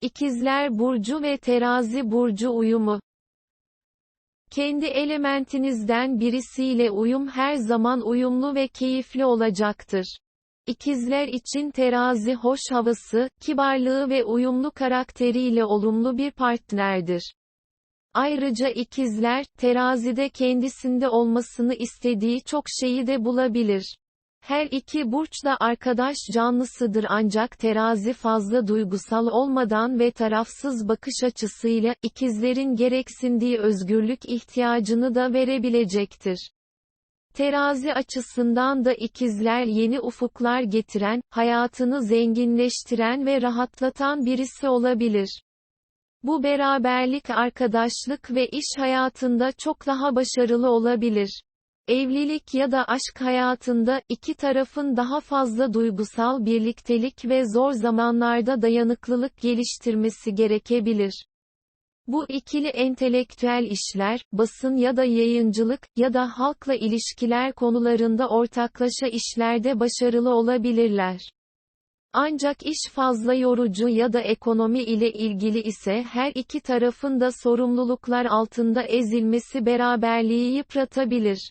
İkizler Burcu ve Terazi Burcu uyumu. Kendi elementinizden birisiyle uyum her zaman uyumlu ve keyifli olacaktır. İkizler için terazi hoş havası, kibarlığı ve uyumlu karakteriyle olumlu bir partnerdir. Ayrıca ikizler, terazide kendisinde olmasını istediği çok şeyi de bulabilir. Her iki burç da arkadaş canlısıdır ancak terazi fazla duygusal olmadan ve tarafsız bakış açısıyla, ikizlerin gereksindiği özgürlük ihtiyacını da verebilecektir. Terazi açısından da ikizler yeni ufuklar getiren, hayatını zenginleştiren ve rahatlatan birisi olabilir. Bu beraberlik arkadaşlık ve iş hayatında çok daha başarılı olabilir. Evlilik ya da aşk hayatında, iki tarafın daha fazla duygusal birliktelik ve zor zamanlarda dayanıklılık geliştirmesi gerekebilir. Bu ikili entelektüel işler, basın ya da yayıncılık, ya da halkla ilişkiler konularında ortaklaşa işlerde başarılı olabilirler. Ancak iş fazla yorucu ya da ekonomi ile ilgili ise her iki tarafın da sorumluluklar altında ezilmesi beraberliği yıpratabilir.